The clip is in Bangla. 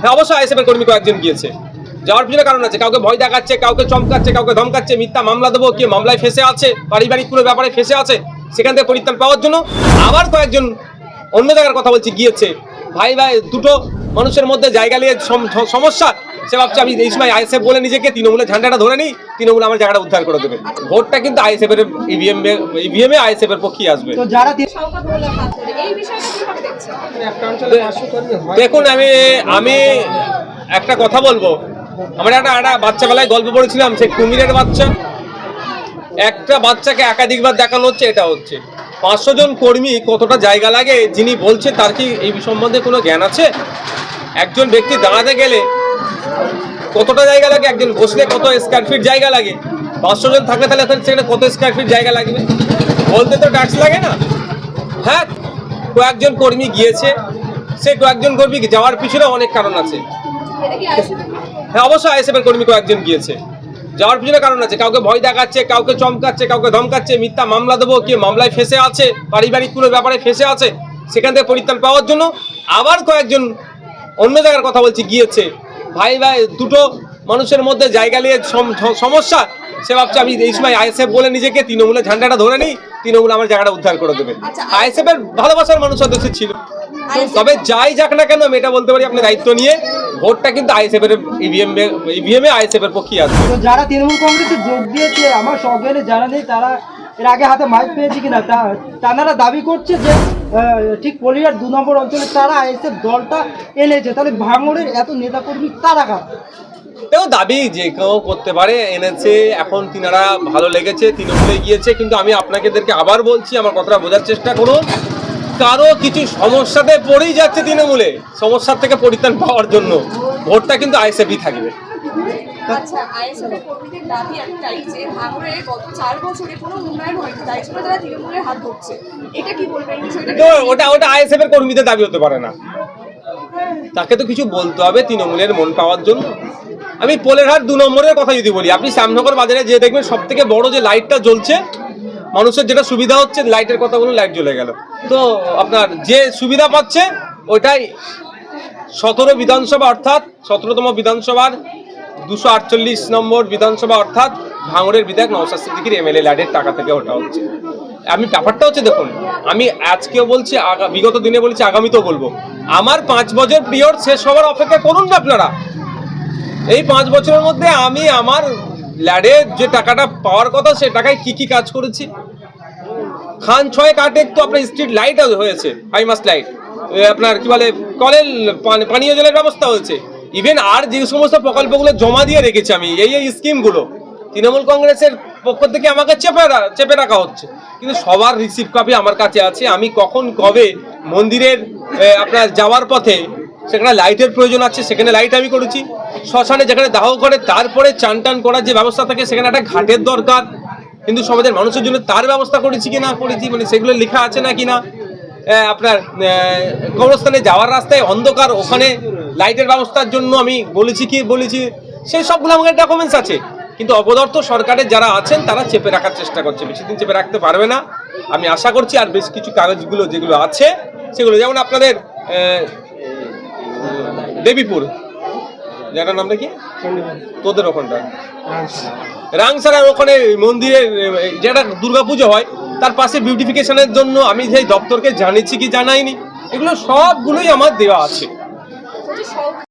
হ্যাঁ অবশ্যই আইএসএফের কর্মী কয়েকজন গিয়েছে। যাওয়ার পিছনে কারণ আছে, কাউকে ভয় দেখাচ্ছে, কাউকে চমকাচ্ছে, কাউকে ধমকাচ্ছে, মিথ্যা মামলা দেবো কে মামলায় ফেসে আছে, পারিবারিক কোনো ব্যাপারে ফেসে আছে, সেখান থেকে পরিত্রাণ পাওয়ার জন্য আবার কয়েকজন অন্য জায়গার কথা বলছি, গিয়েছে। ভাই ভাই, দুটো মানুষের মধ্যে জায়গা নিয়ে সম- সমস্যা সে ভাবছে আমি এই সময় আইএসএফ বলে নিজেকে তৃণমূলের ঝান্ডাটা ধরে নিই তৃণমূল আমার জায়গাটা উদ্ধার করে দেবে। ভোটটা কিন্তু আইএসএফ এর ইভিএম ইভিএম এ আইএসএফ এর পক্ষেই আসবে। দেখছেন? দেখুন আমি আমি একটা কথা বলব। আমরা একটা একটা বাচ্চাবেলায় গল্প পড়েছিলাম সেই কুমিরের বাচ্চা। একটা বাচ্চাকে একাধিকবার দেখানো হচ্ছে এটা হচ্ছে। পাঁচশো জন কর্মী কতটা জায়গা লাগে যিনি বলছে তার কি এই সম্বন্ধে কোনো জ্ঞান আছে? একজন ব্যক্তি দাঁড়াতে গেলে কতটা জায়গা লাগে? একজন বসলে কত স্কোয়ার ফিট জায়গা লাগে? পাঁচশো জন থাকলে তাহলে সেখানে কত স্কোয়ার ফিট জায়গা লাগবে? বলতে তো ট্যাক্স লাগে না। হ্যাঁ কয়েকজন কর্মী গিয়েছে। সে কয়েকজন কর্মী যাওয়ার পিছনে অনেক কারণ আছে। হ্যাঁ অবশ্যই আইএসএফের কর্মী কয়েকজন গিয়েছে। যাওয়ার পিছনে কারণ আছে। কাউকে ভয় দেখাচ্ছে, কাউকে চমকাচ্ছে, কাউকে ধমকাচ্ছে, মিথ্যা মামলা দেবো কে মামলায় ফেসে আছে, পারিবারিক কোনো ব্যাপারে ফেসে আছে, সেখান থেকে পরিত্রাণ পাওয়ার জন্য আবার কয়েকজন অন্য জায়গার কথা বলছি, গিয়েছে। ভাই ভাই দুটো মানুষের মধ্যে জায়গা নিয়ে সমস্যা? সে ভাবছে আমি এই সময় আইএসএফ বলে নিজেকে তৃণমূলের ঝান্ডাটা ধরে নিই তৃণমূল আমার জায়গাটা উদ্ধার করে দেবে। আচ্ছা, আইএসএফ এর ভালোবাসার মানুষ সদস্য ছিল। তবে যাই যাক না কেন আমি এটা বলতে পারি আপনি দায়িত্ব নিয়ে ভোটটা কিন্তু আইএসএফ এর ইভিএম ইভিএম এ আইএসএফ এর পক্ষেই আছে। যারা তৃণমূল কংগ্রেসে যোগ দিয়েছে আমার সজ্ঞানে জানা নেই তারা এর আগে হাতে মাইক পেয়েছি কিনা, তা তারা দাবি করছে যে ঠিক পলিয়ার দু নম্বর অঞ্চলে তারা এসে দলটা এনেছে। তাহলে ভাঙড়ের এত নেতাকর্মী তারা কার? এও দাবি, যে কেউ করতে পারে, এনেছে, এখন তিনারা ভালো লেগেছে, তৃণমূলে গিয়েছে। কিন্তু আমি আপনাদেরকে আবার বলছি, আমার কথাটা বোঝার চেষ্টা করুন। কারও কিছু সমস্যাতে পড়েই যাচ্ছে তৃণমূলে, সমস্যার থেকে পরিত্রাণ পাওয়ার জন্য। ভোটটা কিন্তু আইএসএফই থাকবে। আচ্ছা আইএসএফ কর্মীদের দাবি একটাই যে গত চার বছরে কোনো উন্নয়ন হয়নি, তাই জন্য তারা তৃণমূলের হাত ধরছে। এটা কি বলবেন ওটা ওটা আইএসএফ এর কর্মীদের দাবি হতে পারে না। তাকে তো কিছু বলতে হবে তৃণমূলের মন পাওয়ার জন্য। আমি পোলেরহাট দু নম্বরের কথা যদি বলি, আপনি শ্যামনগর বাজারে যে দেখবেন সব থেকে বড় যে লাইটটা জ্বলছে, মানুষের যেটা সুবিধা হচ্ছে, লাইটের কথা বলুন, লাইট জ্বলে গেল। তো আপনার যে সুবিধা পাচ্ছে, ওইটাই সতেরো বিধানসভা, অর্থাৎ সতেরোতম বিধানসভার দুশো আটচল্লিশ নম্বর বিধানসভা অর্থাৎ ভাঙড়ের বিধায়ক নওশাদ সিদ্দিকির এমএলএ ল্যাডের টাকা থেকে ওটা হচ্ছে। আমি ব্যাপারটা হচ্ছে দেখুন, আমি আজকেও বলছি বিগত দিনে বলছি, আগামীতেও বলব। আমার পাঁচ বছর পিরিয়ড শেষ হওয়ার অপেক্ষা করুন না আপনারা। এই পাঁচ বছরের মধ্যে আমি আমার ল্যাডে যে টাকাটা পাওয়ার কথা, সে টাকায় কি কি কাজ করেছি? খান ছয় কাটে তো আপনার স্ট্রিট লাইট হয়েছে হাইমাস লাইট আপনার কি বলে কলের পানীয় জলের ব্যবস্থা হয়েছে। ইভেন আর যে সমস্ত প্রকল্পগুলো জমা দিয়ে রেখেছি আমি, এই এই স্কিমগুলো, তৃণমূল কংগ্রেসের পক্ষ থেকে আমাকে চেপে চেপে রাখা হচ্ছে। কিন্তু সবার রিসিভ কপি আমার কাছে আছে। আমি কখন, কবে মন্দিরের আপনার যাওয়ার পথে সেখানে লাইটের প্রয়োজন আছে, সেখানে লাইট আমি করেছি। শ্মশানে যেখানে দাহ করে, তারপরে চান টান করার যে ব্যবস্থা থাকে, সেখানে একটা ঘাটের দরকার। কিন্তু সমাজের মানুষের জন্য তার ব্যবস্থা করেছি কি না করেছি মানে সেগুলো লেখা আছে না কি না আপনার কবরস্থানে যাওয়ার রাস্তায় অন্ধকার, ওখানে লাইটের ব্যবস্থার জন্য আমি বলেছি কি বলেছি সেই সবগুলো আমাদের ডকুমেন্টস আছে। কিন্তু অপদার্থ সরকারের যারা আছেন, তারা চেপে রাখার চেষ্টা করছে। বেশি দিন চেপে রাখতে পারবে না। আমি আশা করছি আর বেশ কিছু কাগজগুলো যেগুলো আছে, সেগুলো যেমন আপনাদের দেবীপুর। জায়গাটার নামটা কি? তোদের ওখানটা। রাংসারার ওখানে মন্দিরের যেটা দুর্গাপুজো হয়, তার পাশে বিউটিফিকেশনের জন্য আমি সেই দপ্তরকে জানিয়েছি কি জানাইনি, এগুলো সবগুলোই আমার দেওয়া আছে। বলছি শওকত